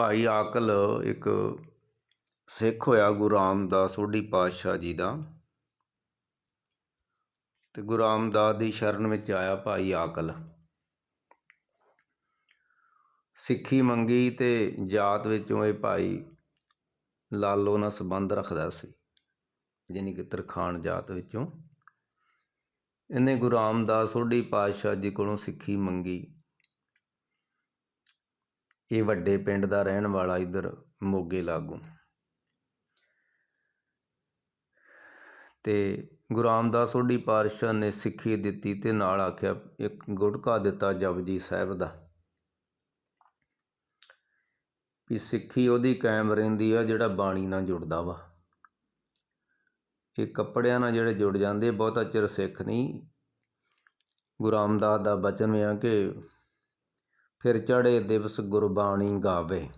ਭਾਈ ਆਕਲ ਇੱਕ ਸਿੱਖ ਹੋਇਆ ਗੁਰੂ ਰਾਮਦਾਸ ਸੋਢੀ ਪਾਤਸ਼ਾਹ ਜੀ ਦਾ। ਤੇ ਗੁਰੂ ਰਾਮਦਾਸ ਦੀ ਸ਼ਰਨ ਵਿੱਚ ਆਇਆ ਭਾਈ ਆਕਲ। ਸਿੱਖੀ ਮੰਗੀ ਤੇ ਜਾਤ ਵਿੱਚੋਂ ਇਹ ਭਾਈ ਲਾਲੋ ਨਾਲ ਸੰਬੰਧ ਰੱਖਦਾ ਸੀ, ਜਾਣੀ ਕਿ ਤਰਖਾਣ ਜਾਤ ਵਿੱਚੋਂ। ਇਹਨੇ ਗੁਰੂ ਰਾਮਦਾਸ ਸੋਢੀ ਪਾਤਸ਼ਾਹ ਜੀ ਕੋਲੋਂ ਸਿੱਖੀ ਮੰਗੀ। ਇਹ ਵੱਡੇ ਪਿੰਡ ਦਾ ਰਹਿਣ ਵਾਲਾ ਇਧਰ ਮੋਗੇ ਲਾਗੂ। ਤੇ ਗੁਰੂ ਰਾਮਦਾਸ ਸੋਢੀ ਪਾਤਸ਼ਾਹ ਨੇ ਸਿੱਖੀ ਦਿੱਤੀ ਤੇ ਨਾਲ ਆਖਿਆ, ਇੱਕ ਗੁਟਕਾ ਦਿੱਤਾ ਜਪਜੀ ਸਾਹਿਬ ਦਾ। ਵੀ ਸਿੱਖੀ ਉਹਦੀ ਕਾਇਮ ਰਹਿੰਦੀ ਆ ਜਿਹੜਾ ਬਾਣੀ ਨਾਲ ਜੁੜਦਾ ਵਾ। ਇਹ ਕੱਪੜਿਆਂ ਨਾਲ ਜਿਹੜੇ ਜੁੜ ਜਾਂਦੇ, ਬਹੁਤਾ ਚਿਰ ਸਿੱਖ ਨਹੀਂ। ਗੁਰੂ ਰਾਮਦਾਸ ਦਾ ਬਚਨ ਆ ਕਿ ਫਿਰ ਚੜੇ ਦਿਵਸ ਗੁਰਬਾਣੀ ਗਾਵੇ।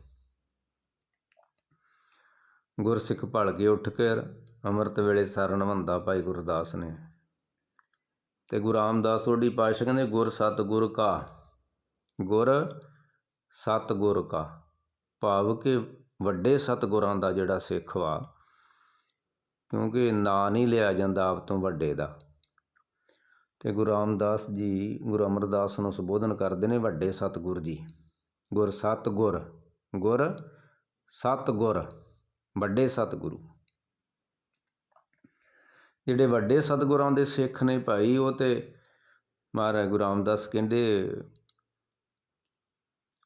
ਗੁਰਸਿੱਖ ਭਲ ਕੇ ਉੱਠ ਕੇ ਅੰਮ੍ਰਿਤ ਵੇਲੇ ਸਰਨ ਵੰਦਾ ਭਾਈ ਗੁਰਦਾਸ ਨੇ। ਤੇ ਗੁਰੂ ਰਾਮਦਾਸ ਸੋਢੀ ਪਾਤਸ਼ਾਹ ਕਹਿੰਦੇ, ਗੁਰ ਸਤ ਗੁਰ ਕਾ, ਗੁਰ ਸਤ ਗੁਰ ਕਾ, ਭਾਵ ਕਿ ਵੱਡੇ ਸਤਗੁਰਾਂ ਦਾ ਜਿਹੜਾ ਸਿੱਖ ਵਾ, ਕਿਉਂਕਿ ਨਾਂ ਨਹੀਂ ਲਿਆ ਜਾਂਦਾ ਆਪ ਤੋਂ ਵੱਡੇ ਦਾ। ਅਤੇ ਗੁਰੂ ਰਾਮਦਾਸ ਜੀ, ਗੁਰੂ ਅਮਰਦਾਸ ਨੂੰ ਸੰਬੋਧਨ ਕਰਦੇ ਨੇ ਵੱਡੇ ਸਤਿਗੁਰ ਜੀ। ਗੁਰ ਸਤਿਗੁਰ ਗੁਰ ਸਤਿਗੁਰ, ਵੱਡੇ ਸਤਿਗੁਰੂ। ਜਿਹੜੇ ਵੱਡੇ ਸਤਿਗੁਰਾਂ ਦੇ ਸਿੱਖ ਨੇ ਭਾਈ, ਉਹ ਤੇ ਮਹਾਰਾਜ ਗੁਰੂ ਰਾਮਦਾਸ ਕਹਿੰਦੇ,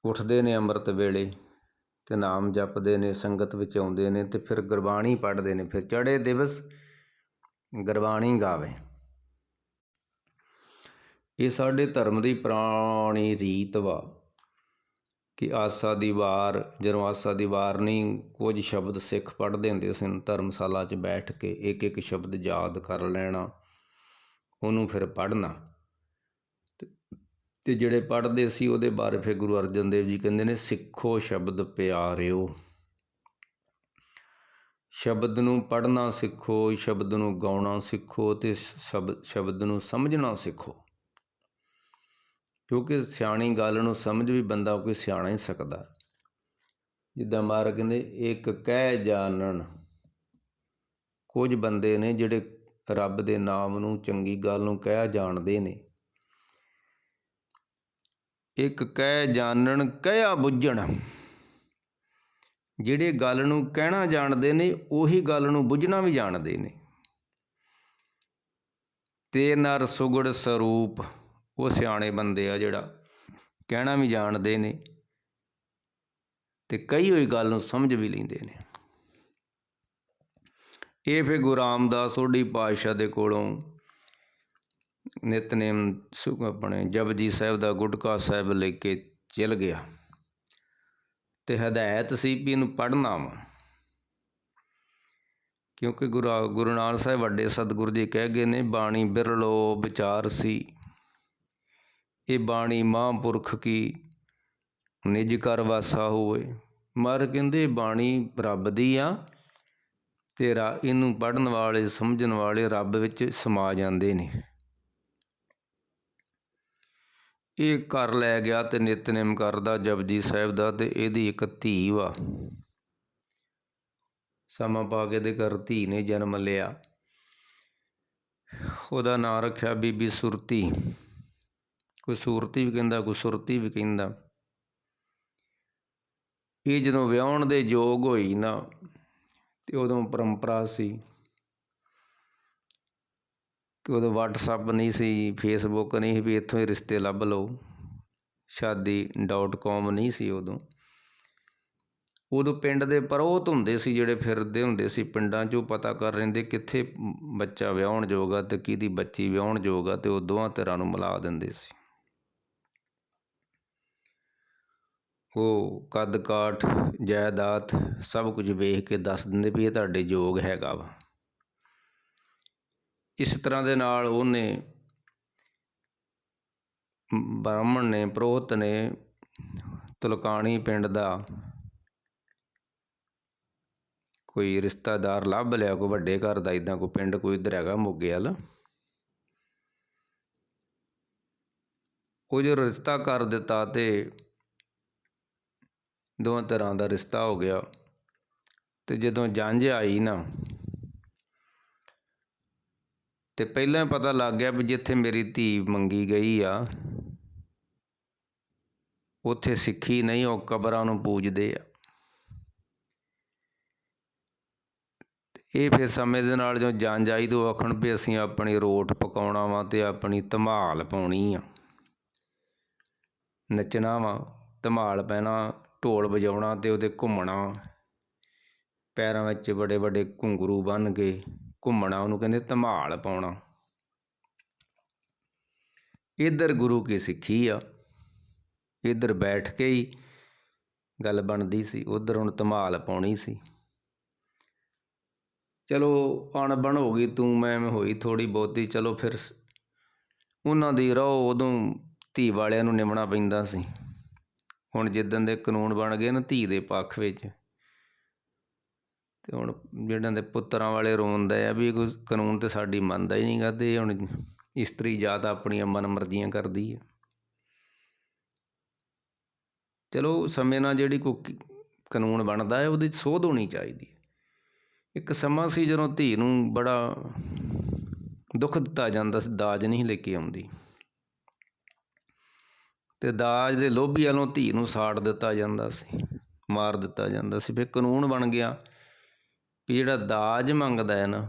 ਉੱਠਦੇ ਨੇ ਅੰਮ੍ਰਿਤ ਵੇਲੇ ਤੇ ਨਾਮ ਜਪਦੇ ਨੇ, ਸੰਗਤ ਵਿੱਚ ਆਉਂਦੇ ਨੇ ਤੇ ਫਿਰ ਗੁਰਬਾਣੀ ਪੜ੍ਹਦੇ ਨੇ, ਫਿਰ ਚੜ੍ਹੇ ਦਿਵਸ ਗੁਰਬਾਣੀ ਗਾਵੇ। ਇਹ ਸਾਡੇ ਧਰਮ ਦੀ ਪੁਰਾਣੀ ਰੀਤ ਵਾ ਕਿ ਆਸਾ ਦੀ ਵਾਰ, ਜਦੋਂ ਆਸਾ ਦੀ ਵਾਰ ਨਹੀਂ, ਕੁਝ ਸ਼ਬਦ ਸਿੱਖ ਪੜ੍ਹਦੇ ਹੁੰਦੇ ਸਨ ਧਰਮਸ਼ਾਲਾ 'ਚ ਬੈਠ ਕੇ ਇੱਕ ਇੱਕ ਸ਼ਬਦ ਯਾਦ ਕਰ ਲੈਣਾ, ਉਹਨੂੰ ਫਿਰ ਪੜ੍ਹਨਾ। ਤੇ ਜਿਹੜੇ ਪੜ੍ਹਦੇ ਸੀ ਉਹਦੇ ਬਾਰੇ ਫਿਰ ਗੁਰੂ ਅਰਜਨ ਦੇਵ ਜੀ ਕਹਿੰਦੇ ਨੇ, ਸਿੱਖੋ ਸ਼ਬਦ ਪਿਆਰਿਓ। ਸ਼ਬਦ ਨੂੰ ਪੜ੍ਹਨਾ ਸਿੱਖੋ, ਸ਼ਬਦ ਨੂੰ ਗਾਉਣਾ ਸਿੱਖੋ ਤੇ ਸ਼ਬਦ ਸ਼ਬਦ ਨੂੰ ਸਮਝਣਾ ਸਿੱਖੋ। ਕਿਉਂਕਿ ਸਿਆਣੀ ਗੱਲ ਨੂੰ ਸਮਝ ਵੀ ਬੰਦਾ ਕੋਈ ਸਿਆਣਾ ਹੀ ਸਕਦਾ। ਜਿੱਦਾਂ ਮਾਰ ਕਹਿੰਦੇ, ਇੱਕ ਕਹਿ ਜਾਣਨ। ਕੁਝ ਬੰਦੇ ਨੇ ਜਿਹੜੇ ਰੱਬ ਦੇ ਨਾਮ ਨੂੰ ਚੰਗੀ ਗੱਲ ਨੂੰ ਕਹਿ ਜਾਣਦੇ ਨੇ। ਇੱਕ ਕਹਿ ਜਾਣਨ, ਕਹਿਆ ਬੁੱਝਣ। ਜਿਹੜੇ ਗੱਲ ਨੂੰ ਕਹਿਣਾ ਜਾਣਦੇ ਨੇ, ਉਹੀ ਗੱਲ ਨੂੰ ਬੁੱਝਣਾ ਵੀ ਜਾਣਦੇ ਨੇ। ਤੇ ਨਰ ਸੁਗੜ ਸਰੂਪ। ਉਹ ਸਿਆਣੇ ਬੰਦੇ ਆ ਜਿਹੜਾ ਕਹਿਣਾ ਵੀ ਜਾਣਦੇ ਨੇ ਤੇ ਕਈ ਹੋਈ ਗੱਲ ਨੂੰ ਸਮਝ ਵੀ ਲੈਂਦੇ ਨੇ। ਇਹ ਫਿਰ ਗੁਰੂ ਰਾਮਦਾਸ ਓਡੀ ਪਾਤਸ਼ਾਹ ਦੇ ਕੋਲੋਂ ਨਿਤਨੇਮ ਸੁਖ ਆਪਣੇ ਜਪਜੀ ਸਾਹਿਬ ਦਾ ਗੁਟਕਾ ਸਾਹਿਬ ਲੈ ਕੇ ਚਲ ਗਿਆ ਤੇ ਹਦਾਇਤ ਸੀ ਵੀ ਇਹਨੂੰ ਪੜ੍ਹਨਾ ਵਾ। ਕਿਉਂਕਿ ਗੁਰੂ ਗੁਰੂ ਨਾਨਕ ਸਾਹਿਬ ਵੱਡੇ ਸਤਿਗੁਰੂ ਜੀ ਕਹਿ ਗਏ ਨੇ ਬਾਣੀ ਬਿਰਲੋ ਵਿਚਾਰ ਸੀ। ਇਹ ਬਾਣੀ ਮਹਾਂਪੁਰਖ ਕੀ ਨਿਜ ਕਰ ਵਾਸਾ ਹੋਵੇ। ਮਰ ਕਹਿੰਦੇ, ਬਾਣੀ ਰੱਬ ਦੀ ਆ, ਤੇਰਾ ਇਹਨੂੰ ਪੜਨ ਵਾਲੇ, ਸਮਝਣ ਵਾਲੇ ਰੱਬ ਵਿੱਚ ਸਮਾ ਜਾਂਦੇ ਨੇ। ਇਹ ਘਰ ਲੈ ਗਿਆ ਤੇ ਨਿਤਨੇਮ ਕਰਦਾ ਜਪਜੀ ਸਾਹਿਬ ਦਾ ਤੇ ਇਹਦੀ ਇੱਕ ਧੀ ਵਾ। ਸਮਾਂ ਪਾ ਕੇ ਦੇ ਘਰ ਧੀ ਨੇ ਜਨਮ ਲਿਆ। ਉਹਦਾ ਨਾਂ ਰੱਖਿਆ ਬੀਬੀ ਸੁਰਤੀ। ਕੋਈ ਸੂਰਤੀ ਵੀ ਕਹਿੰਦਾ ਕੋਈ ਸੁਰਤੀ ਵੀ ਕਹਿੰਦਾ। ਇਹ ਜਦੋਂ ਵਿਆਹਣ ਦੇ ਯੋਗ ਹੋਈ ਨਾ, ਤੇ ਉਦੋਂ ਪਰੰਪਰਾ ਸੀ ਕਿ ਉਦੋਂ WhatsApp ਨਹੀਂ ਸੀ, Facebook ਨਹੀਂ ਸੀ, ਵੀ ਇੱਥੋਂ ਹੀ ਰਿਸ਼ਤੇ ਲੱਭ ਲਓ। ਸ਼ਾਦੀ.com ਨਹੀਂ ਸੀ ਉਦੋਂ। ਉਦੋਂ ਪਿੰਡ ਦੇ ਪਰੋਤ ਹੁੰਦੇ ਸੀ, ਜਿਹੜੇ ਫਿਰਦੇ ਹੁੰਦੇ ਸੀ, ਪਿੰਡਾਂ 'ਚੋਂ ਪਤਾ ਕਰ ਰਹਿੰਦੇ ਕਿੱਥੇ ਬੱਚਾ ਵਿਆਹਣ ਜੋਗਾ ਤੇ ਕਿਹਦੀ ਬੱਚੀ ਵਿਆਹਣ ਜੋਗਾ ਤੇ ਉਹ ਦੋਵਾਂ ਧਿਰਾਂ ਨੂੰ ਮਿਲਾ ਦਿੰਦੇ ਸੀ। ਉਹ ਕੱਦ ਕਾਠ ਜਾਇਦਾਦ ਸਭ ਕੁਝ ਵੇਖ ਕੇ ਦੱਸ ਦਿੰਦੇ ਵੀ ਇਹ ਤੁਹਾਡੇ ਯੋਗ ਹੈਗਾ ਵਾ। ਇਸ ਤਰ੍ਹਾਂ ਦੇ ਨਾਲ ਉਹਨੇ ਬ੍ਰਾਹਮਣ ਨੇ, ਪ੍ਰੋਹਤ ਨੇ, ਤੁਲਕਾਣੀ ਪਿੰਡ ਦਾ ਕੋਈ ਰਿਸ਼ਤੇਦਾਰ ਲੱਭ ਲਿਆ, ਕੋਈ ਵੱਡੇ ਘਰ ਦਾ ਇਦਾਂ ਕੋਈ ਪਿੰਡ ਕੋਈ ਇੱਧਰ ਹੈਗਾ ਮੋਗੇ ਵਾਲਾ। ਉਹ ਜੋ ਰਿਸ਼ਤਾ ਕਰ ਦਿੱਤਾ ਤੇ ਦੋਵਾਂ ਤਰ੍ਹਾਂ ਦਾ ਰਿਸ਼ਤਾ ਹੋ ਗਿਆ ਤੇ ਜਦੋਂ ਜੰਝ ਆਈ ਨਾ ਤੇ ਪਹਿਲਾਂ ਹੀ ਪਤਾ ਲੱਗ ਗਿਆ ਵੀ ਜਿੱਥੇ ਮੇਰੀ ਧੀ ਮੰਗੀ ਗਈ ਆ, ਉੱਥੇ ਸਿੱਖੀ ਨਹੀਂ, ਉਹ ਕਬਰਾਂ ਨੂੰ ਪੂਜਦੇ ਆ। ਇਹ ਫਿਰ ਸਮੇਂ ਦੇ ਨਾਲ ਜਦੋਂ ਜੰਝ ਆਈ ਤੋਂ ਆਖਣ ਵੀ ਅਸੀਂ ਆਪਣੀ ਰੋਟ ਪਕਾਉਣਾ ਵਾ ਤੇ ਆਪਣੀ ਧਮਾਲ ਪਾਉਣੀ ਆ। ਨੱਚਣਾ ਵਾ, ਧਮਾਲ ਪੈਣਾ ਢੋਲ ਵਜਾਉਣਾ ਅਤੇ ਉਹਦੇ ਘੁੰਮਣਾ। ਪੈਰਾਂ ਵਿੱਚ ਬੜੇ ਵੱਡੇ ਘੁੰਗਰੂ ਬੰਨ੍ਹ ਕੇ ਘੁੰਮਣਾ, ਉਹਨੂੰ ਕਹਿੰਦੇ ਧਮਾਲ ਪਾਉਣਾ। ਇੱਧਰ ਗੁਰੂ ਕੀ ਸਿੱਖੀ ਆ। ਇੱਧਰ ਬੈਠ ਕੇ ਹੀ ਗੱਲ ਬਣਦੀ ਸੀ, ਉਧਰ ਹੁਣ ਧਮਾਲ ਪਾਉਣੀ ਸੀ। ਚਲੋ, ਅਣਬਣ ਹੋ ਗਈ ਤੂੰ, ਮੈਂ ਹੋਈ ਥੋੜੀ ਬਹੁਤੀ, ਚਲੋ ਫਿਰ ਸ- ਉਹਨਾਂ ਦੀ ਰੋ ਉਦੋਂ ਧੀ ਵਾਲਿਆਂ ਨੂੰ ਨਿਮਣਾ ਪੈਂਦਾ ਸੀ। ਹੁਣ ਜਿੱਦਣ ਦੇ ਕਾਨੂੰਨ ਬਣ ਗਏ ਨਾ ਧੀ ਦੇ ਪੱਖ ਵਿੱਚ, ਤੇ ਹੁਣ ਜਿਹੜਾਂ ਦੇ ਪੁੱਤਰਾਂ ਵਾਲੇ ਰੋਂਦੇ ਆ ਵੀ ਕੋਈ ਕਾਨੂੰਨ ਤੇ ਸਾਡੀ ਮੰਨਦਾ ਹੀ ਨਹੀਂਗਾ ਤੇ ਹੁਣ ਇਸਤਰੀ ਜਾਤ ਆਪਣੀਆਂ ਮਨਮਰਜ਼ੀਆਂ ਕਰਦੀ ਹੈ ਚਲੋ ਸਮੇਂ ਨਾਲ ਜਿਹੜੀ ਕੋਈ ਕਾਨੂੰਨ ਬਣਦਾ ਹੈ, ਉਹਦੇ 'ਚ ਸੋਧ ਹੋਣੀ ਚਾਹੀਦੀ ਹੈ। ਇੱਕ ਸਮਾਂ ਸੀ ਜਦੋਂ ਧੀ ਨੂੰ ਬੜਾ ਦੁੱਖ ਦਿੱਤਾ ਜਾਂਦਾ ਸੀ, ਦਾਜ ਨਹੀਂ ਲੈ ਕੇ ਆਉਂਦੀ। ਅਤੇ ਦਾਜ ਦੇ ਲੋਭੀ ਵੱਲੋਂ ਧੀ ਨੂੰ ਸਾੜ ਦਿੱਤਾ ਜਾਂਦਾ ਸੀ, ਮਾਰ ਦਿੱਤਾ ਜਾਂਦਾ ਸੀ। ਫਿਰ ਕਾਨੂੰਨ ਬਣ ਗਿਆ ਵੀ ਜਿਹੜਾ ਦਾਜ ਮੰਗਦਾ ਹੈ ਨਾ,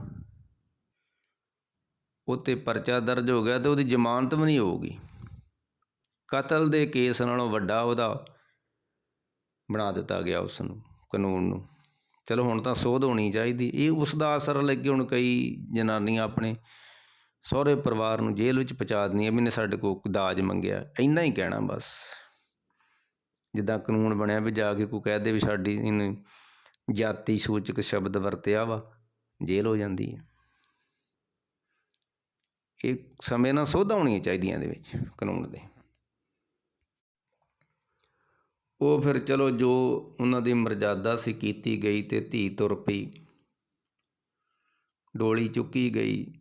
ਉਹ 'ਤੇ ਪਰਚਾ ਦਰਜ ਹੋ ਗਿਆ ਤੇ ਉਹਦੀ ਜ਼ਮਾਨਤ ਵੀ ਨਹੀਂ ਹੋਊਗੀ। ਕਤਲ ਦੇ ਕੇਸ ਨਾਲੋਂ ਵੱਡਾ ਉਹਦਾ ਬਣਾ ਦਿੱਤਾ ਗਿਆ ਉਸ ਨੂੰ ਕਾਨੂੰਨ ਨੂੰ। ਚਲੋ ਹੁਣ ਤਾਂ ਸੋਧ ਹੋਣੀ ਚਾਹੀਦੀ। ਇਹ ਉਸ ਦਾ ਅਸਰ ਲੱਗੇ ਹੁਣ ਕਈ ਜਨਾਨੀਆਂ ਆਪਣੇ ਸਹੁਰੇ ਪਰਿਵਾਰ ਨੂੰ ਜੇਲ੍ਹ ਵਿੱਚ ਪਹੁੰਚਾ ਦਿੰਦੀਆਂ ਵੀ ਨੇ ਸਾਡੇ ਕੋਲ ਦਾਜ ਮੰਗਿਆ। ਇੰਨਾ ਹੀ ਕਹਿਣਾ ਬਸ। ਜਿੱਦਾਂ ਕਾਨੂੰਨ ਬਣਿਆ ਵੀ ਜਾ ਕੇ ਕੋਈ ਕਹਿ ਦੇ ਵੀ ਸਾਡੀ ਇਹਨੇ ਜਾਤੀ ਸੂਚਕ ਸ਼ਬਦ ਵਰਤਿਆ ਵਾ, ਜੇਲ੍ਹ ਹੋ ਜਾਂਦੀ ਹੈ। ਇਹ ਸਮੇਂ ਨਾਲ ਸੋਧ ਹੋਣੀਆਂ ਚਾਹੀਦੀਆਂ ਇਹਦੇ ਵਿੱਚ ਕਾਨੂੰਨ ਦੇ। ਉਹ ਫਿਰ ਚਲੋ ਜੋ ਉਹਨਾਂ ਦੀ ਮਰਜ਼ਾਦਾ ਸੀ ਕੀਤੀ ਗਈ ਤੇ ਧੀ ਤੁਰ ਪਈ। ਡੋਲੀ ਚੁੱਕੀ ਗਈ।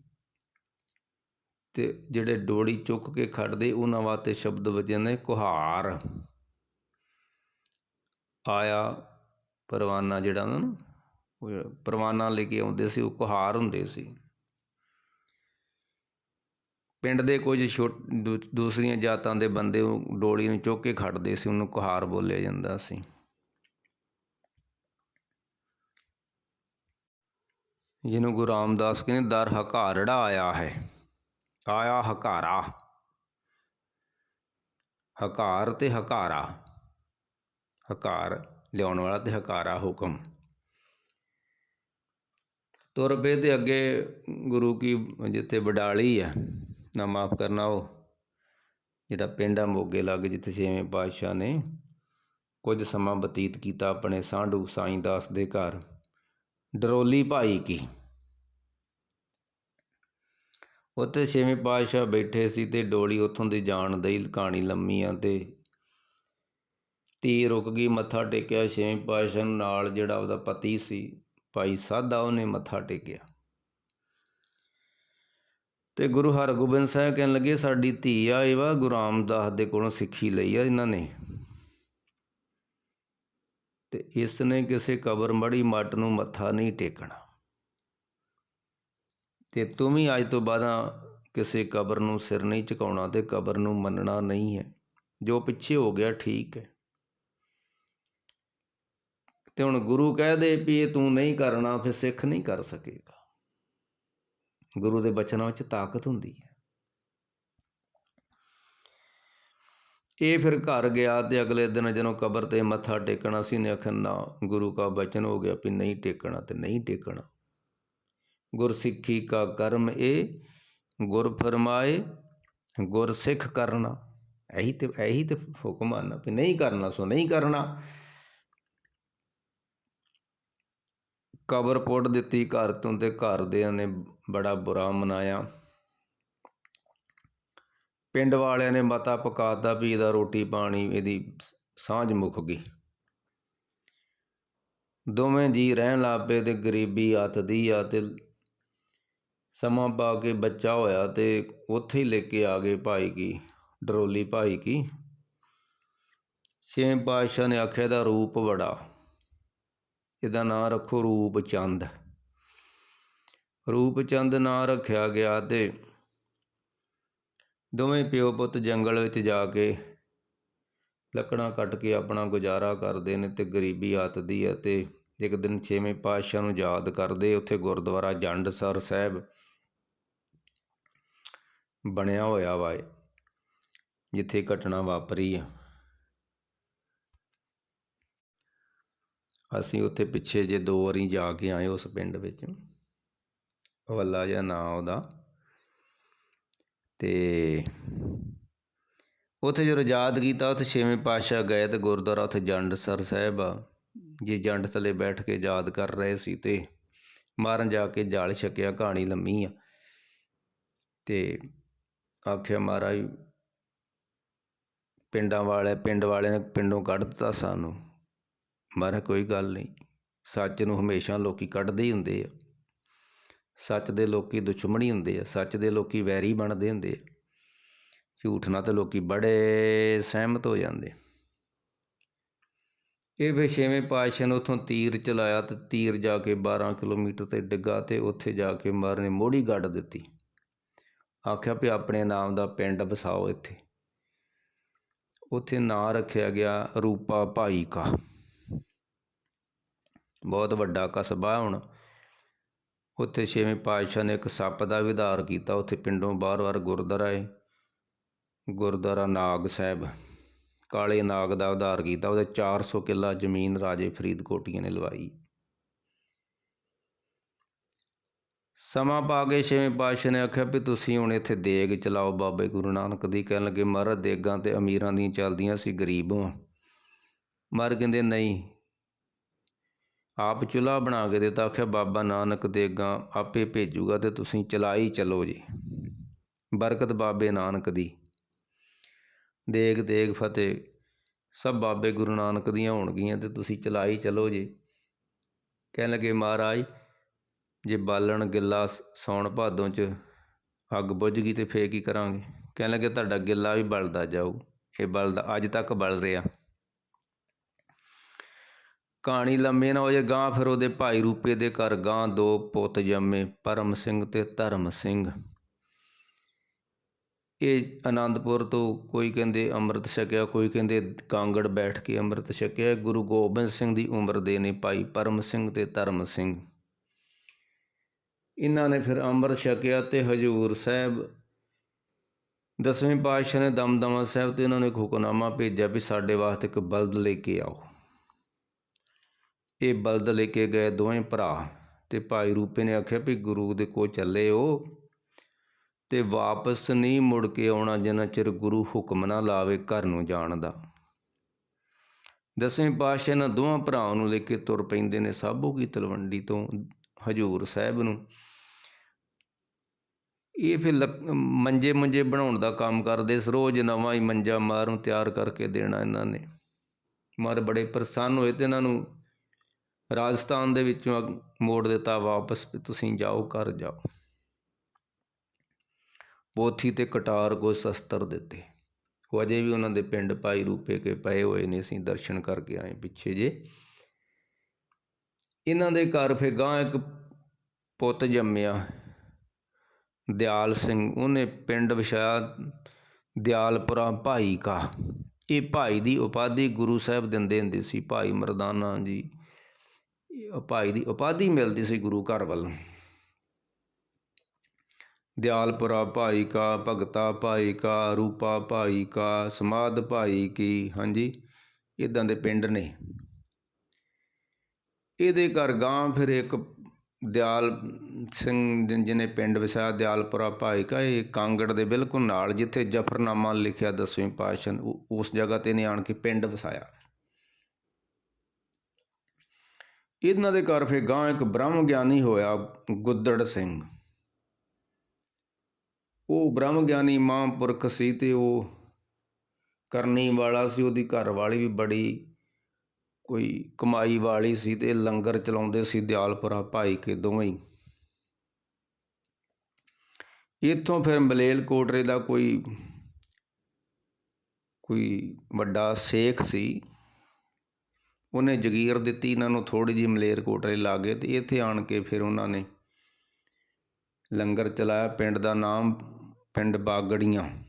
ਅਤੇ ਜਿਹੜੇ ਡੋਲੀ ਚੁੱਕ ਕੇ ਖੜਦੇ, ਉਹਨਾਂ ਵਾਸਤੇ ਸ਼ਬਦ ਵਜੇ ਨੇ ਕੁਹਾਰ। ਆਇਆ ਪਰਵਾਨਾ ਜਿਹੜਾ ਉਹਨਾਂ ਨੂੰ ਪਰਵਾਨਾ ਲੈ ਕੇ ਆਉਂਦੇ ਸੀ, ਉਹ ਕੁਹਾਰ ਹੁੰਦੇ ਸੀ। ਪਿੰਡ ਦੇ ਕੁਝ ਛੋਟ, ਦੂ- ਦੂਸਰੀਆਂ ਜਾਤਾਂ ਦੇ ਬੰਦੇ ਉਹ ਡੋਲੀ ਨੂੰ ਚੁੱਕ ਕੇ ਖੜਦੇ ਸੀ, ਉਹਨੂੰ ਕੁਹਾਰ ਬੋਲਿਆ ਜਾਂਦਾ ਸੀ। ਜਿਹਨੂੰ ਗੁਰੂ ਰਾਮਦਾਸ ਕਹਿੰਦੇ, ਦਰ ਹਕਾਰੜਾ ਆਇਆ ਹੈ। ਆਇਆ ਹਕਾਰਾ। ਹਕਾਰ ਤੇ ਹਕਾਰਾ। ਹਕਾਰ ਲਿਆਉਣ ਵਾਲਾ ਤੇ ਹਕਾਰਾ ਹੁਕਮ। ਤੁਰ ਪਏ ਤੇ ਅੱਗੇ ਗੁਰੂ ਕੀ ਜਿੱਥੇ ਵਡਾਲੀ ਹੈ, ਨਾ ਮਾਫ ਕਰਨਾ ਉਹ, ਜਿਹੜਾ ਪਿੰਡ ਆ ਮੋਗੇ ਲੱਗ ਜਿੱਥੇ ਛੇਵੇਂ ਪਾਤਸ਼ਾਹ ਨੇ ਕੁਝ ਸਮਾਂ ਬਤੀਤ ਕੀਤਾ ਆਪਣੇ ਸਾਂਢੂ ਸਾਈਂ ਦਾਸ ਦੇ ਘਰ। ਡਰੋਲੀ ਭਾਈ ਕੀ? ਉੱਥੇ ਛੇਵੇਂ ਪਾਤਸ਼ਾਹ ਬੈਠੇ ਸੀ ਤੇ ਡੋਲੀ ਉੱਥੋਂ ਦੀ ਜਾਣ ਦਈ ਕਹਾਣੀ ਲੰਮੀ ਆ ਤੇ ਧੀ ਰੁਕ ਗਈ, ਮੱਥਾ ਟੇਕਿਆ, ਛੇਵੇਂ ਪਾਤਸ਼ਾਹ ਨੂੰ ਨਾਲ ਜਿਹੜਾ ਉਹਦਾ ਪਤੀ ਸੀ, ਭਾਈ ਸਾਧਾ ਉਹਨੇ ਮੱਥਾ ਟੇਕਿਆ। ਤੇ ਗੁਰੂ ਹਰਗੋਬਿੰਦ ਸਾਹਿਬ ਕਹਿਣ ਲੱਗੇ, ਸਾਡੀ ਧੀ ਆ, ਇਹ ਵਾ, ਗੁਰੂ ਰਾਮਦਾਸ ਦੇ ਕੋਲੋਂ ਸਿੱਖੀ ਲਈ ਆ ਇਹਨਾਂ ਨੇ। ਤੇ ਇਸ ਨੇ ਕਿਸੇ ਕਬਰ ਮੜੀ ਮੱਟ ਨੂੰ ਮੱਥਾ ਨਹੀਂ ਟੇਕਣਾ। ਤੇ ਤੂੰ ਵੀ ਅੱਜ ਤੋਂ ਬਾਅਦ ਕਿਸੇ ਕਬਰ ਨੂੰ ਸਿਰ ਨਹੀਂ ਝੁਕਾਉਣਾ ਤੇ ਕਬਰ ਨੂੰ ਮੰਨਣਾ ਨਹੀਂ ਹੈ। ਜੋ ਪਿੱਛੇ ਹੋ ਗਿਆ, ਠੀਕ ਹੈ। ਤੇ ਹੁਣ ਗੁਰੂ ਕਹਿ ਦੇ ਵੀ ਇਹ ਤੂੰ ਨਹੀਂ ਕਰਨਾ, ਫਿਰ ਸਿੱਖ ਨਹੀਂ ਕਰ ਸਕੇਗਾ। ਗੁਰੂ ਦੇ ਬਚਨਾਂ ਵਿੱਚ ਤਾਕਤ ਹੁੰਦੀ ਹੈ। ਇਹ ਫਿਰ ਘਰ ਗਿਆ ਤੇ ਅਗਲੇ ਦਿਨ ਜਦੋਂ ਕਬਰ ਤੇ ਮੱਥਾ ਟੇਕਣਾ ਸੀ ਨੇ ਆਖਿਆ, ਨਾ, ਗੁਰੂ ਦਾ ਬਚਨ ਹੋ ਗਿਆ ਵੀ ਨਹੀਂ ਟੇਕਣਾ ਤੇ ਨਹੀਂ ਟੇਕਣਾ। ਗੁਰਸਿੱਖੀ ਕਾ ਕਰਮ ਇਹ ਗੁਰ ਫਰਮਾਏ, ਗੁਰ ਸਿੱਖ ਕਰਨਾ। ਇਹੀ ਤੇ ਇਹੀ ਤੇ ਹੁਕਮ ਆ ਵੀ ਨਹੀਂ ਕਰਨਾ, ਸੋ ਨਹੀਂ ਕਰਨਾ। ਕਬਰ ਪੁੱਟ ਦਿੱਤੀ ਘਰ ਤੋਂ ਤੇ ਘਰ ਦਿਆਂ ਨੇ ਬੜਾ ਬੁਰਾ ਮਨਾਇਆ। ਪਿੰਡ ਵਾਲਿਆਂ ਨੇ ਮਤਾ ਪਕਾਤਾ ਵੀ ਇਹਦਾ ਰੋਟੀ ਪਾਣੀ, ਇਹਦੀ ਸਾਂਝ ਮੁੱਕ ਗਈ। ਦੋਵੇਂ ਜੀ ਰਹਿਣ ਲੱਗ ਪਏ ਤੇ ਗਰੀਬੀ ਅੱਤਦੀ ਆ ਤੇ ਸਮਾਂ ਪਾ ਕੇ ਬੱਚਾ ਹੋਇਆ ਤੇ ਉੱਥੇ ਹੀ ਲੈ ਕੇ ਆ ਗਏ ਭਾਈ ਕੀ, ਡਰੋਲੀ ਭਾਈ ਕੀ। ਛੇਵੇਂ ਪਾਤਸ਼ਾਹ ਨੇ ਆਖਿਆ ਦਾ ਰੂਪ ਬੜਾ, ਇਹਦਾ ਨਾਂ ਰੱਖੋ ਰੂਪ ਚੰਦ। ਰੂਪ ਚੰਦ ਨਾਂ ਰੱਖਿਆ ਗਿਆ ਤੇ ਦੋਵੇਂ ਪਿਓ ਪੁੱਤ ਜੰਗਲ ਵਿੱਚ ਜਾ ਕੇ ਲੱਕੜਾਂ ਕੱਟ ਕੇ ਆਪਣਾ ਗੁਜ਼ਾਰਾ ਕਰਦੇ ਨੇ ਤੇ ਗਰੀਬੀ ਆਤਦੀ ਹੈ ਤੇ ਇੱਕ ਦਿਨ ਛੇਵੇਂ ਪਾਤਸ਼ਾਹ ਨੂੰ ਯਾਦ ਕਰਦੇ, ਉੱਥੇ ਗੁਰਦੁਆਰਾ ਜੰਡਸਰ ਸਾਹਿਬ ਬਣਿਆ ਹੋਇਆ ਵਾ ਜਿੱਥੇ ਘਟਨਾ ਵਾਪਰੀ ਆ। ਅਸੀਂ ਉੱਥੇ ਪਿੱਛੇ ਜੇ ਦੋ ਵਾਰੀ ਜਾ ਕੇ ਆਏ ਉਸ ਪਿੰਡ ਵਿੱਚ, ਵੱਲਾ ਜਿਹਾ ਨਾਂ ਉਹਦਾ। ਤੇ ਉੱਥੇ ਜਦੋਂ ਯਾਦ ਕੀਤਾ, ਉੱਥੇ ਛੇਵੇਂ ਪਾਤਸ਼ਾਹ ਗਏ ਤੇ ਗੁਰਦੁਆਰਾ ਉੱਥੇ ਜੰਡ ਸਰ ਸਾਹਿਬ ਆ, ਜੇ ਜੰਡ ਥੱਲੇ ਬੈਠ ਕੇ ਯਾਦ ਕਰ ਰਹੇ ਸੀ ਤੇ ਮਾਰਨ ਜਾ ਕੇ ਜਾਲ ਛਕਿਆ, ਕਹਾਣੀ ਲੰਮੀ ਆ। ਤੇ ਆਖਿਆ, ਮਹਾਰਾਜ, ਪਿੰਡਾਂ ਵਾਲੇ, ਪਿੰਡ ਵਾਲਿਆਂ ਨੇ ਪਿੰਡੋਂ ਕੱਢ ਦਿੱਤਾ ਸਾਨੂੰ। ਮਹਾਰਾਜ, ਕੋਈ ਗੱਲ ਨਹੀਂ। ਸੱਚ ਨੂੰ ਹਮੇਸ਼ਾ ਲੋਕ ਕੱਢਦੇ ਹੀ ਹੁੰਦੇ ਆ। ਸੱਚ ਦੇ ਲੋਕੀ ਦੁਸ਼ਮਣੀ ਹੁੰਦੇ ਆ। ਸੱਚ ਦੇ ਲੋਕੀ ਵੈਰੀ ਬਣਦੇ ਹੁੰਦੇ ਆ। ਝੂਠ ਨਾਲ ਤੇ ਲੋਕੀ ਬੜੇ ਸਹਿਮਤ ਹੋ ਜਾਂਦੇ ਇਹ ਫਿਰ ਛੇਵੇਂ ਪਾਤਸ਼ਾਹ ਨੇ ਉੱਥੋਂ ਤੀਰ ਚਲਾਇਆ ਤੇ ਤੀਰ ਜਾ ਕੇ 12 ਕਿਲੋਮੀਟਰ ਤੇ ਡਿੱਗਾ ਤੇ ਉੱਥੇ ਜਾ ਕੇ ਮਾਰ ਨੇ ਮੋੜੀ ਗੱਡ ਦਿੱਤੀ। ਆਖਿਆ ਵੀ ਆਪਣੇ ਨਾਮ ਦਾ ਪਿੰਡ ਵਸਾਓ ਇੱਥੇ। ਉੱਥੇ ਨਾਂ ਰੱਖਿਆ ਗਿਆ ਰੂਪਾ ਭਾਈ ਕਾ ਬਹੁਤ ਵੱਡਾ ਕਸਬਾ ਹੁਣ। ਉੱਥੇ ਛੇਵੇਂ ਪਾਤਸ਼ਾਹ ਨੇ ਇੱਕ ਸੱਪ ਦਾ ਵਿਧਾਰ ਕੀਤਾ। ਉੱਥੇ ਪਿੰਡੋਂ ਬਾਰ-ਬਾਰ ਗੁਰਦੁਆਰਾ ਹੈ ਗੁਰਦੁਆਰਾ ਨਾਗ ਸਾਹਿਬ। ਕਾਲੇ ਨਾਗ ਦਾ ਉਧਾਰ ਕੀਤਾ। ਉਹਦੇ 400 ਕਿੱਲਾ ਜ਼ਮੀਨ ਰਾਜੇ ਫਰੀਦਕੋਟੀਆਂ ਨੇ ਲਵਾਈ। ਸਮਾਂ ਪਾ ਕੇ ਛੇਵੇਂ ਪਾਤਸ਼ਾਹ ਨੇ ਆਖਿਆ ਵੀ ਤੁਸੀਂ ਹੁਣ ਇੱਥੇ ਦੇਗ ਚਲਾਓ, ਬਾਬੇ ਗੁਰੂ ਨਾਨਕ ਦੀ। ਕਹਿਣ ਲੱਗੇ, ਮਹਾਰਾਜ, ਦੇਗਾਂ ਤੇ ਅਮੀਰਾਂ ਦੀਆਂ ਚੱਲਦੀਆਂ ਸੀ, ਗਰੀਬ ਹਾਂ। ਮਰ ਕਹਿੰਦੇ, ਨਹੀਂ, ਆਪ ਚੁੱਲ੍ਹਾ ਬਣਾ ਕੇ ਦਿੱਤਾ। ਆਖਿਆ, ਬਾਬਾ ਨਾਨਕ, ਦੇਗਾਂ ਆਪੇ ਭੇਜੂਗਾ ਤੇ ਤੁਸੀਂ ਚਲਾਈ ਚੱਲੋ ਜੀ। ਬਰਕਤ ਬਾਬੇ ਨਾਨਕ ਦੀ। ਦੇਗ ਦੇਗ, ਫਤਿਹ, ਸਭ ਬਾਬੇ ਗੁਰੂ ਨਾਨਕ ਦੀਆਂ ਹੋਣਗੀਆਂ ਤੇ ਤੁਸੀਂ ਚਲਾਈ ਚਲੋ ਜੀ। ਕਹਿਣ ਲੱਗੇ, ਮਹਾਰਾਜ ਜੇ ਬਾਲਣ ਗਿੱਲਾ ਸ- ਸਾਉਣ ਭਾਦੋਂ ਚ ਅੱਗ ਬੁੱਝ ਗਈ ਤੇ ਫੇਰ ਕੀ ਕਰਾਂਗੇ? ਕਹਿਣ ਲੱਗੇ ਤੁਹਾਡਾ ਗਿੱਲਾ ਵੀ ਬਲਦਾ ਜਾਊ। ਇਹ ਬਲਦਾ, ਅੱਜ ਤੱਕ ਬਲ ਰਿਹਾ। ਕਹਾਣੀ ਲੰਮੀ ਨਾ ਹੋ ਜਾਏ ਗਾਂ ਫਿਰ ਉਹਦੇ ਭਾਈ ਰੂਪੇ ਦੇ ਘਰ ਗਾਂ ਦੋ ਪੁੱਤ ਜੰਮੇ, ਪਰਮ ਸਿੰਘ ਤੇ ਧਰਮ ਸਿੰਘ। ਇਹ ਆਨੰਦਪੁਰ ਤੋਂ ਕੋਈ ਕਹਿੰਦੇ ਅੰਮ੍ਰਿਤ ਛਕਿਆ, ਕੋਈ ਕਹਿੰਦੇ ਕਾਂਗੜ ਬੈਠ ਕੇ ਅੰਮ੍ਰਿਤ ਛਕਿਆ। ਗੁਰੂ ਗੋਬਿੰਦ ਸਿੰਘ ਦੀ ਉਮਰ ਦੇ ਨੇ ਭਾਈ ਪਰਮ ਸਿੰਘ ਤੇ ਧਰਮ ਸਿੰਘ। ਇਹਨਾਂ ਨੇ ਫਿਰ ਅੰਮ੍ਰਿਤ ਛਕਿਆ ਤੇ ਹਜੂਰ ਸਾਹਿਬ ਦਸਵੇਂ ਪਾਤਸ਼ਾਹ ਨੇ ਦਮਦਮਾ ਸਾਹਿਬ ਤੇ ਇਹਨਾਂ ਨੂੰ ਇੱਕ ਹੁਕਮਨਾਮਾ ਭੇਜਿਆ ਵੀ ਸਾਡੇ ਵਾਸਤੇ ਇੱਕ ਬਲਦ ਲੈ ਕੇ ਆਓ। ਇਹ ਬਲਦ ਲੈ ਕੇ ਗਏ ਦੋਵੇਂ ਭਰਾ ਤੇ ਭਾਈ ਰੂਪੇ ਨੇ ਆਖਿਆ ਵੀ ਗੁਰੂ ਦੇ ਕੋਲ ਚੱਲੇ ਹੋ ਤੇ ਵਾਪਸ ਨਹੀਂ ਮੁੜ ਕੇ ਆਉਣਾ ਜਿੰਨਾ ਚਿਰ ਗੁਰੂ ਹੁਕਮ ਨਾ ਲਾਵੇ ਘਰ ਨੂੰ ਜਾਣ ਦਾ। ਦਸਵੇਂ ਪਾਤਸ਼ਾਹ ਇਹਨਾਂ ਦੋਵਾਂ ਭਰਾਵਾਂ ਨੂੰ ਲੈ ਕੇ ਤੁਰ ਪੈਂਦੇ ਨੇ ਸਾਬੋ ਕੀ ਤਲਵੰਡੀ ਤੋਂ ਹਜੂਰ ਸਾਹਿਬ ਨੂੰ। ਇਹ ਫਿਰ ਲੱਕ- ਮੰਜੇ ਮੁੰਜੇ ਬਣਾਉਣ ਦਾ ਕੰਮ ਕਰਦੇ ਸੀ। ਰੋਜ਼ ਨਵਾਂ ਹੀ ਮੰਜਾ ਮਾਰੂ ਤਿਆਰ ਕਰਕੇ ਦੇਣਾ ਇਹਨਾਂ ਨੇ। ਮਾਰ ਬੜੇ ਪ੍ਰਸੰਨ ਹੋਏ ਤੇ ਇਹਨਾਂ ਨੂੰ ਰਾਜਸਥਾਨ ਦੇ ਵਿੱਚੋਂ ਅਗ- ਮੋੜ ਦਿੱਤਾ ਵਾਪਸ ਵੀ ਤੁਸੀਂ ਜਾਓ, ਘਰ ਜਾਓ। ਪੋਥੀ ਤੇ ਕਟਾਰ ਕੋ ਸ਼ਸਤਰ ਦਿੱਤੇ। ਉਹ ਅਜੇ ਵੀ ਉਹਨਾਂ ਦੇ ਪਿੰਡ ਪਾਈ ਰੂਪੇ ਕੇ ਪਏ ਹੋਏ ਨੇ, ਅਸੀਂ ਦਰਸ਼ਨ ਕਰਕੇ ਆਏ ਪਿੱਛੇ ਜੇ। ਇਹਨਾਂ ਦੇ ਘਰ ਫੇ ਗਾਂ ਇੱਕ ਪੁੱਤ ਜੰਮਿਆ। ਦਿਆਲ ਸਿੰਘ, ਉਹਨੇ ਪਿੰਡ ਵਿਛਾਇਆ ਦਿਆਲਪੁਰਾ ਭਾਈ ਕਾ। ਇਹ ਭਾਈ ਦੀ ਉਪਾਧੀ ਗੁਰੂ ਸਾਹਿਬ ਦਿੰਦੇ ਹੁੰਦੇ ਸੀ, ਭਾਈ ਮਰਦਾਨਾ ਜੀ। ਭਾਈ ਦੀ ਉਪਾਧੀ ਮਿਲਦੀ ਸੀ ਗੁਰੂ ਘਰ ਵੱਲੋਂ। ਦਿਆਲਪੁਰਾ ਭਾਈ ਕਾ, ਭਗਤਾ ਭਾਈ ਕਾ, ਰੂਪਾ ਭਾਈ ਕਾ, ਸਮਾਧ ਭਾਈ ਕੀ, ਹਾਂਜੀ ਇਦਾਂ ਦੇ ਪਿੰਡ ਨੇ। ਇਹਦੇ ਘਰ ਗਾਂ ਫਿਰ ਇੱਕ ਦਿਆਲ ਸਿੰਘ ਜਿਹਨੇ ਪਿੰਡ ਵਸਾਇਆ ਦਿਆਲਪੁਰਾ ਭਾਈ ਕਾ ਇਹ ਕਾਂਗੜ ਦੇ ਬਿਲਕੁਲ ਨਾਲ ਜਿੱਥੇ ਜਫਰਨਾਮਾ ਲਿਖਿਆ ਦਸਵੇਂ ਪਾਤਸ਼ਾਹ ਨੇ, ਉਸ ਜਗ੍ਹਾ ਤੇ ਨੇ ਆਣ ਕੇ ਪਿੰਡ ਵਸਾਇਆ। ਇਹਨਾਂ ਦੇ ਘਰ ਫਿਰ ਗਾਂ ਇੱਕ ਬ੍ਰਹਮ ਗਿਆਨੀ ਹੋਇਆ ਗੁੱਦੜ ਸਿੰਘ। ਉਹ ਬ੍ਰਹਮ ਗਿਆਨੀ ਮਹਾਂਪੁਰਖ ਸੀ ਤੇ ਉਹ ਕਰਨੀ ਵਾਲਾ ਸੀ ਉਹਦੀ ਘਰ ਵਾਲੀ ਵੀ ਬੜੀ ਕੋਈ ਕਮਾਈ ਵਾਲੀ ਸੀ ਤੇ ਲੰਗਰ ਚਲਾਉਂਦੇ ਸੀ ਦਿਆਲਪੁਰਾ ਭਾਈ ਕੇ ਦੋਵੇਂ ਹੀ। ਇੱਥੋਂ ਫਿਰ ਮਲੇਲ ਕੋਟਰੇ ਦਾ ਕੋਈ ਕੋਈ ਵੱਡਾ ਸੇਖ ਸੀ। ਉਹਨੇ ਜਗੀਰ ਦਿੱਤੀ ਇਹਨਾਂ ਨੂੰ ਥੋੜੀ ਜਿਹੀ ਮਲੇਰਕੋਟਲੇ ਲਾਗੇ ਤੇ ਇੱਥੇ ਆਣ ਕੇ ਫਿਰ ਉਹਨਾਂ ਨੇ ਲੰਗਰ ਚਲਾਇਆ। ਪਿੰਡ ਦਾ ਨਾਮ ਪਿੰਡ ਬਾਗੜੀਆਂ।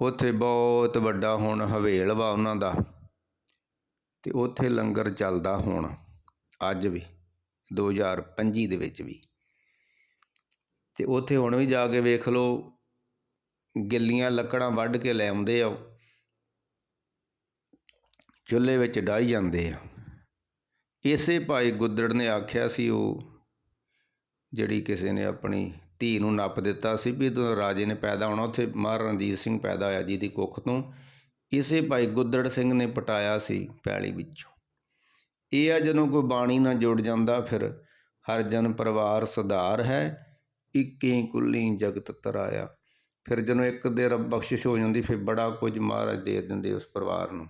ਉੱਥੇ ਬਹੁਤ ਵੱਡਾ ਹੁਣ ਹਵੇਲ ਵਾ ਉਹਨਾਂ ਦਾ ਅਤੇ ਉੱਥੇ ਲੰਗਰ ਚੱਲਦਾ ਹੁਣ, ਅੱਜ ਵੀ 2025 ਦੇ ਵਿੱਚ ਵੀ ਅਤੇ ਉੱਥੇ ਹੁਣ ਵੀ ਜਾ ਕੇ ਵੇਖ ਲਓ, ਗਿੱਲੀਆਂ ਲੱਕੜਾਂ ਵੱਢ ਕੇ ਲੈ ਆਉਂਦੇ ਆ ਉਹ। ਚੁੱਲ੍ਹੇ ਵਿੱਚ ਡਾਈ ਜਾਂਦੇ ਆ ਇਸੇ ਭਾਈ ਗੁੱਦੜ ਨੇ ਆਖਿਆ ਸੀ ਉਹ, ਜਿਹੜੀ ਕਿਸੇ ਨੇ ਆਪਣੀ ਧੀ ਨੂੰ ਨੱਪ ਦਿੱਤਾ ਸੀ ਵੀ ਜਦੋਂ ਰਾਜੇ ਨੇ ਪੈਦਾ ਹੋਣਾ, ਉੱਥੇ ਮਹਾਰਾਜਾ ਰਣਜੀਤ ਸਿੰਘ ਪੈਦਾ ਹੋਇਆ ਜਿਹਦੀ ਕੁੱਖ ਤੋਂ। ਇਸੇ ਭਾਈ ਗੁੱਦੜ ਸਿੰਘ ਨੇ ਪਟਾਇਆ ਸੀ ਪੈਲੀ ਵਿੱਚੋਂ। ਇਹ ਆ ਜਦੋਂ ਕੋਈ ਬਾਣੀ ਨਾਲ ਜੁੜ ਜਾਂਦਾ, ਫਿਰ ਹਰ ਜਨ ਪਰਿਵਾਰ ਸੁਧਾਰ ਹੈ, ਇੱਕੀ ਕੁੱਲੀ ਜਗਤ ਤਰਾਇਆ। ਫਿਰ ਜਦੋਂ ਇੱਕ ਦੇ ਰੱਬ ਬਖਸ਼ਿਸ਼ ਹੋ ਜਾਂਦੀ, ਫਿਰ ਬੜਾ ਕੁਝ ਮਹਾਰਾਜ ਦੇ ਦਿੰਦੇ ਉਸ ਪਰਿਵਾਰ ਨੂੰ।